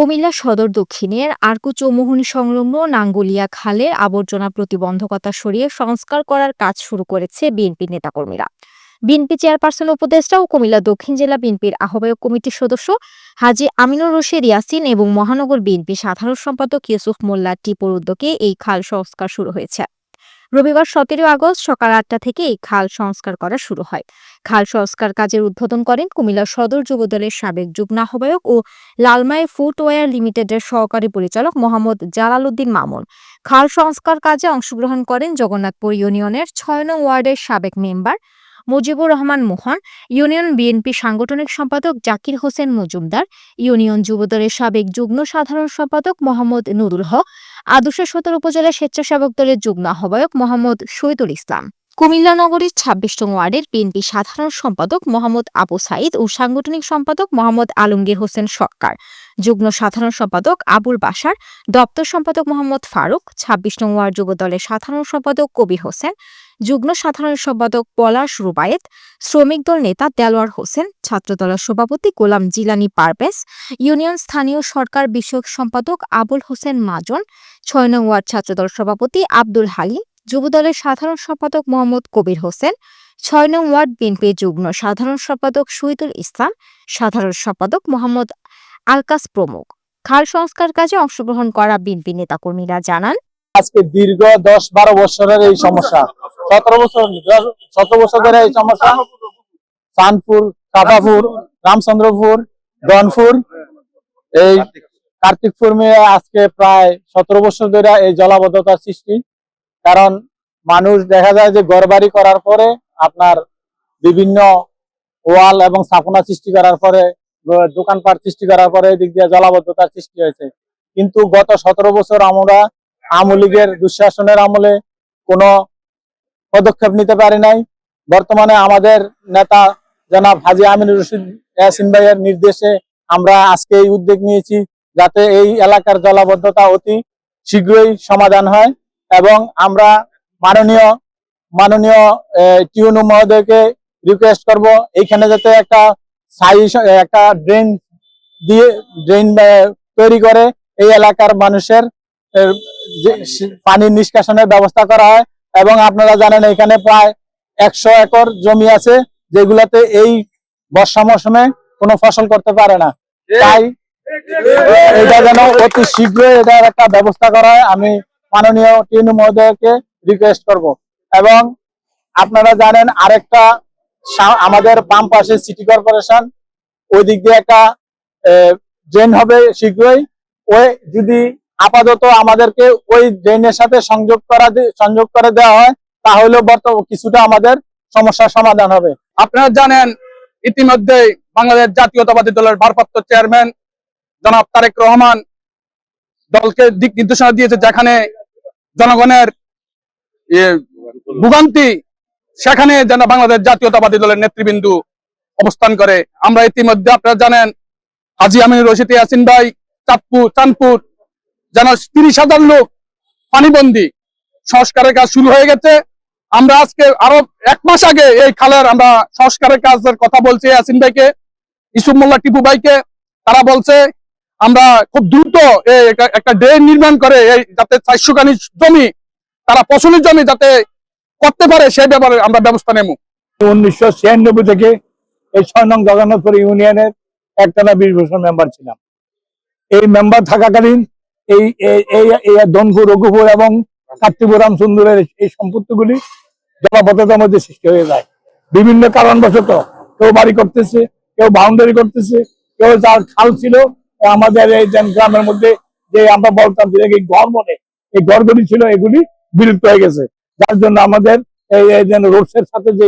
কুমিল্লা সদর দক্ষিণের আরকু চৌমুহনী সংলগ্ন নাঙ্গলিয়া খালের আবর্জনা প্রতিবন্ধকতা সরিয়ে সংস্কার করার কাজ শুরু করেছে বিএনপি নেতাকর্মীরা। বিএনপি চেয়ারপারসন উপদেষ্টা ও কুমিল্লা দক্ষিণ জেলা বিএনপির আহ্বায়ক কমিটির সদস্য হাজি আমিনুর রশিদ ইয়াসিন এবং মহানগর বিএনপি সাধারণ সম্পাদক ইউসুফ মোল্লা টিপুর উদ্যোগে এই খাল সংস্কার শুরু হয়েছে। রবিবার সতেরো আগস্ট সকাল আটটা থেকে এই খাল সংস্কার করা শুরু হয়। খাল সংস্কার কাজের উদ্বোধন করেন কুমিল্লা সদর যুবদলের সাবেক যুগ্ম আহ্বায়ক ও লালমাই ফুটওয়্যার লিমিটেডের সহকারী পরিচালক মোহাম্মদ জালাল উদ্দিন মামুন। খাল সংস্কার কাজে অংশগ্রহণ করেন জগন্নাথপুর ইউনিয়নের ছয় নং ওয়ার্ডের সাবেক মেম্বার মুজিবুর রহমান মোহন, ইউনিয়ন বিএনপি সাংগঠনিক সম্পাদক জাকির হোসেন মজুমদার, ইউনিয়ন যুবদলের সাবেক যুগ্ম সাধারণ সম্পাদক মোহাম্মদ নুরুল হক, আদর্শ সদর উপজেলা স্বেচ্ছাসেবক দলের যুগ্ম আহ্বায়ক মোহাম্মদ শহীদুল ইসলাম। কুমিল্লা নগরীর ছাব্বিশ নং ওয়ার্ডের বিএনপি সাধারণ সম্পাদক মোহাম্মদ আবু সাইদ ও সাংগঠনিক সম্পাদক মোহাম্মদ আলমগীর হোসেন সরকার। যুগ্ম সাধারণ সম্পাদক আবুল বাসার দপ্তর সম্পাদক মোহাম্মদ ফারুক ছাব্বিশ ওয়ার্ড যুব দলের সাধারণ সম্পাদক কবির হোসেন, যুগ্ম সাধারণ সম্পাদক পলাশ রুবায়েত, শ্রমিক দল নেতা দেলোয়ার হোসেন, ছাত্রদলের সভাপতি গোলাম জিলানি পারভেজ, ইউনিয়ন স্থানীয় সরকার বিষয়ক সম্পাদক আবুল হোসেন মাজন, ছয় নং ওয়ার্ড ছাত্রদল সভাপতি আব্দুল হালিম যুবদলের সাধারণ সম্পাদক মোহাম্মদ কবির হোসেন, ছয় নং ওয়ার্ড বিএনপির যুগ্ম সাধারণ সম্পাদক শহীদুল ইসলাম, সাধারণ সম্পাদক মোহাম্মদ আলকাস প্রমুখ। খাল সংস্কার কাজে অংশগ্রহণ করা বিএনপি নেতাকর্মীরা জানান, আজকে দীর্ঘ দশ বারো বছরের এই সমস্যা। সতেরো বছর সতেরো বছর ধরে এই সমস্যা। চাঁদপুর কাপাপুর রামচন্দ্রপুর গনপুর এই কার্তিকপুর মেয়ে আজকে প্রায় সতেরো বছর ধরে এই জলাবদ্ধতার সৃষ্টি। কারণ মানুষ দেখা যায় যে ঘরবাড়ি করার পরে আপনার বিভিন্ন ওয়াল এবং স্থাপনা সৃষ্টি করার পরে দোকানপাট সৃষ্টি করার পরে এদিক দিয়ে জলাবদ্ধতার সৃষ্টি হয়েছে। কিন্তু গত সতেরো বছর আমরা আওয়ামী লীগের দুঃশাসনের আমলে কোনো পদক্ষেপ নিতে পারি নাই। বর্তমানে আমাদের নেতা জনাব হাজি আমিনুর রশিদ ইয়াসিন ভাইয়ের নির্দেশে আমরা আজকে এই উদ্যোগ নিয়েছি যাতে এই এলাকার জলাবদ্ধতা অতি শীঘ্রই সমাধান হয়। এবং আমরা মাননীয় মাননীয় টিউনু মহোদয়কে রিকোয়েস্ট করব এইখানে যাতে একটা সাই একটা ড্রেন দিয়ে ড্রেন তৈরি করে এই এলাকার মানুষের পানির নিষ্কাশনের ব্যবস্থা করা হয়। এবং আপনারা জানেন এখানে প্রায় একশো একর জমি আছে যেগুলোতে এই বর্ষা মৌসুমে কোনো ফসল করতে পারে না। তাই, এটা যেন অতি শীঘ্রই এটার একটা ব্যবস্থা করা হয়। আমি মাননীয় টিনু মহোদয়কে রিকোয়েস্ট করব। এবং আপনারা জানেন আরেকটা আমাদের বাম পাশে সিটি কর্পোরেশন ওই দিক দিয়ে একটা ড্রেন হবে শীঘ্রই। ওই যদি আপাতত আমাদেরকে ওই ড্রেনের সাথে সংযোগ করা সংযোগ করে দেওয়া হয়, তাহলে বর্তমান কিছুটা আমাদের সমস্যার সমাধান হবে। আপনারা জানেন ইতিমধ্যে বাংলাদেশ জাতীয়তাবাদী দলের ভারপ্রাপ্ত চেয়ারম্যান জনাব তারেক রহমান দলকে দিক নির্দেশনা দিয়েছে, যেখানে জনগণের ভোগান্তি সেখানে যেন বাংলাদেশ জাতীয়তাবাদী দলের নেতৃবৃন্দ অবস্থান করে। আমরা ইতিমধ্যে আপনারা জানেন, হাজি আমিনুর রশিদ ইয়াসিন ভাই, চাঁদপুর চাঁদপুর যেন তিরিশ হাজার লোক পানিবন্দী সংস্কারের কাজ শুরু হয়ে গেছে। আমরা আজকে আরও এক মাস আগে এই খালের আমরা সংস্কারের কাজের কথা বলছি ইয়াসিন ভাইকে, ইসুফ মোল্লা টিপু ভাইকে। তারা বলছে আমরা খুব দ্রুত একটা- ড্রেন নির্মাণ করে এই যাতে চারশো খানি জমি, তারা ফসলের জমি যাতে করতে পারে সেই ব্যাপারে আমরা ব্যবস্থা নেব। উনিশশো ছিয়ানব্বই থেকে এই ছয় নং জগন্নাথপুর ইউনিয়নের একটানা বিশ বছর মেম্বার ছিলাম। এই মেম্বার থাকাকালীন এই, এই- দনপুর রঘুপুর এবং কার্তিপুর রামচন্দ্রের এই সম্পত্তিগুলি জলাবদ্ধতার মধ্যে সৃষ্টি হয়ে যায়। বিভিন্ন কারণবশত কেউ বাড়ি করতেছে, কেউ বাউন্ডারি করতেছে, কেউ যার খাল ছিল আমাদের এই গ্রামের মধ্যে যে আমরা বলতাম যে এই ঘর মনে এই ঘরগুলি ছিল এগুলি বিলুপ্ত হয়ে গেছে। যার জন্য আমাদের এই রোডসের সাথে যে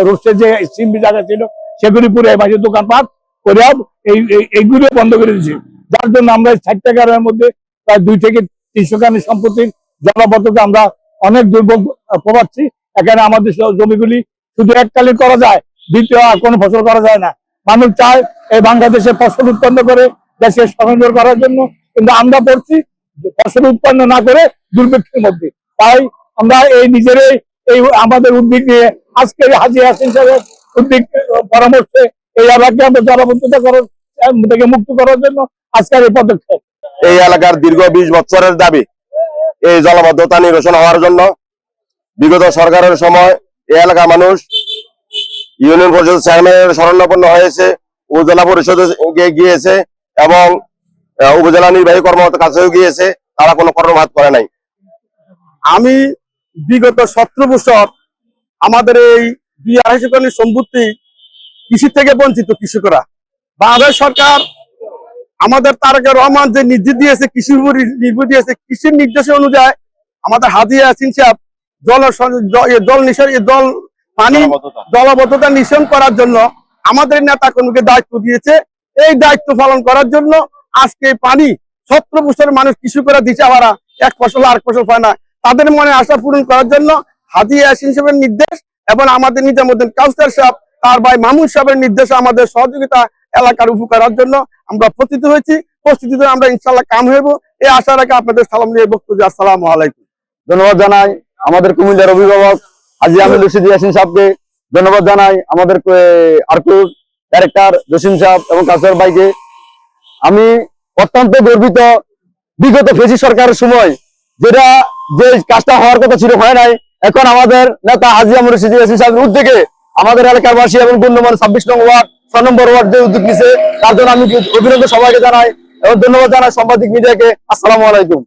রোডসের যে সিমবি জায়গা ছিল সেগুলি পুরো মাঝে দোকানপাট করে এই এই- এইগুলো বন্ধ করে দিয়েছে। যার জন্য আমরা এই ষাট টাকার মধ্যে প্রায় দুই থেকে তিনশো খানি সম্পত্তির জলাবদ্ধতা আমরা অনেক দুর্ভোগ আহ, পোহাচ্ছি। এখানে আমাদের জমিগুলি শুধু এককালীন করা যায় দ্বিতীয় আর কোনো ফসল করা যায় না। মানুষ চায় এই বাংলাদেশে ফসল উৎপন্ন করে দেশের স্বনির্ভর করার জন্য। কিন্তু আমরা পড়ছি ফসল উৎপন্ন না করে দুর্ভিক্ষের মধ্যে। তাই আমরা এই নিজেরাই এই আমাদের উদ্যোগ নিয়ে আজকের হাজি হাসিন সাহেবের উদ্যোগ পরামর্শে এই এলাকাকে আমরা জলাবদ্ধতা করার থেকে মুক্ত করার জন্য আজকের এই পদক্ষেপ। এই এলাকার দীর্ঘ বিশ বছরের দাবি, এই জলবদ্ধতা নিরসন হওয়ার জন্য বিগত সরকারের সময় এই এলাকার মানুষ ইউনিয়ন পরিষদ চেয়ারম্যানের শরণাপন্ন হয়েছে, উপজেলা পরিষদে গিয়েছে এবং উপজেলা নির্বাহী কর্মকর্তার কাছেও গিয়েছে তারা কোনো কর্মঘাত করে নাই। আমি বিগত সতেরো বছর আমাদের এই দুই আড়াইশো কোটি সম্পত্তি কৃষি থেকে বঞ্চিত কৃষকরা। বাংলাদেশ সরকার আমাদের তারেক রহমান যে নির্দেশ দিয়েছে কৃষির উপর নির্ভর দিয়েছে কৃষির নির্দেশ অনুযায়ী আমাদের হাজিয়া ইয়াসিন সাহেব জল জল নিঃসার জল পানি জলবদ্ধতা। নিঃসরণ করার জন্য আমাদের নেতা কর্মীকে দায়িত্ব দিয়েছে। এই দায়িত্ব পালন করার জন্য আজকে পানি সতেরো বছরের মানুষ কৃষকরা দিশা ভাড়া এক ফসল আর ফসল পায় না। তাদের মনে আশা পূরণ করার জন্য হাজি ইয়াসিন সাহেবের নির্দেশ এবং আমাদের নিজামুদ্দিন কাউসার সাহেব, তার ভাই মামুন সাহেবের নির্দেশে আমাদের সহযোগিতা এলাকার উপকারের জন্য আমরা প্রস্তুত হয়েছি। প্রস্তুতিতে আমরা ইনশাল্লাহ কাম হইব। এই আশা রেখে আপনাদের সালাম নিয়ে বক্তব্য আসসালামু আলাইকুম। ধন্যবাদ জানাই আমাদের কুমিল্লার অভিভাবক হাজি আহমেদ রশিদ ইয়াসিন সাহেবকে। ধন্যবাদ জানাই আমাদের আরকুর ডাইরেক্টর জসিম সাহেব এবং কাসর ভাইকে। আমি অত্যন্ত গর্বিত। বিগত ফেসি সরকারের সময় যেটা যে কাজটা হওয়ার কথা ছিল, হয় নাই। এখন আমাদের নেতা হাজি রশিদ ইয়াসিন সাহেবের উদ্যোগে আমাদের এলাকার বাসী এবং গণ্যমান ছাব্বিশ নং ওয়ার্ড, ছয় নম্বর ওয়ার্ড যে উদ্যোগ নিছে, তার জন্য আমি অভিনন্দন সবাইকে জানাই এবং ধন্যবাদ জানাই সাংবাদিক মিডিয়াকে। আসসালামু আলাইকুম।